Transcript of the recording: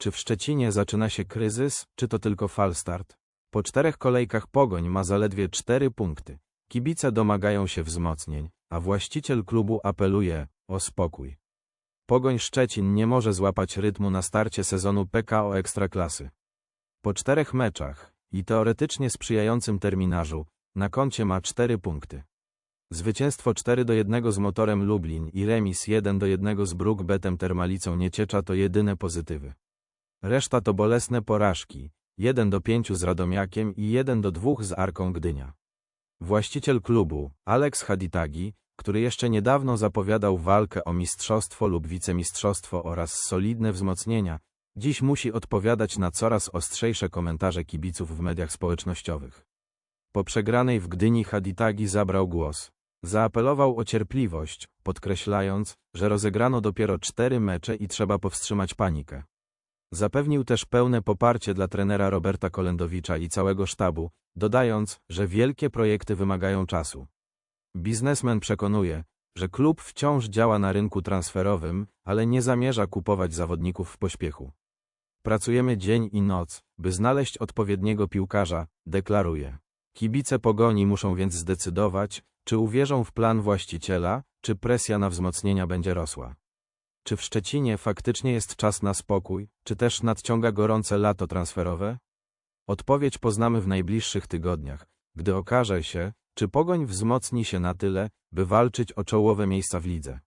Czy w Szczecinie zaczyna się kryzys, czy to tylko falstart? Po czterech kolejkach Pogoń ma zaledwie cztery punkty. Kibice domagają się wzmocnień, a właściciel klubu apeluje o spokój. Pogoń Szczecin nie może złapać rytmu na starcie sezonu PKO Ekstraklasy. Po czterech meczach i teoretycznie sprzyjającym terminarzu na koncie ma cztery punkty. Zwycięstwo 4 do 1 z motorem Lublin i remis 1 do 1 z Brookbetem Termalicą Nieciecza to jedyne pozytywy. Reszta to bolesne porażki, 1 do 5 z Radomiakiem i 1 do 2 z Arką Gdynia. Właściciel klubu, Alex Haditagi, który jeszcze niedawno zapowiadał walkę o mistrzostwo lub wicemistrzostwo oraz solidne wzmocnienia, dziś musi odpowiadać na coraz ostrzejsze komentarze kibiców w mediach społecznościowych. Po przegranej w Gdyni Haditagi zabrał głos. Zaapelował o cierpliwość, podkreślając, że rozegrano dopiero cztery mecze i trzeba powstrzymać panikę. Zapewnił też pełne poparcie dla trenera Roberta Kolendowicza i całego sztabu, dodając, że wielkie projekty wymagają czasu. Biznesmen przekonuje, że klub wciąż działa na rynku transferowym, ale nie zamierza kupować zawodników w pośpiechu. Pracujemy dzień i noc, by znaleźć odpowiedniego piłkarza, deklaruje. Kibice pogoni muszą więc zdecydować, czy uwierzą w plan właściciela, czy presja na wzmocnienia będzie rosła. Czy w Szczecinie faktycznie jest czas na spokój, czy też nadciąga gorące lato transferowe? Odpowiedź poznamy w najbliższych tygodniach, gdy okaże się, czy Pogoń wzmocni się na tyle, by walczyć o czołowe miejsca w lidze.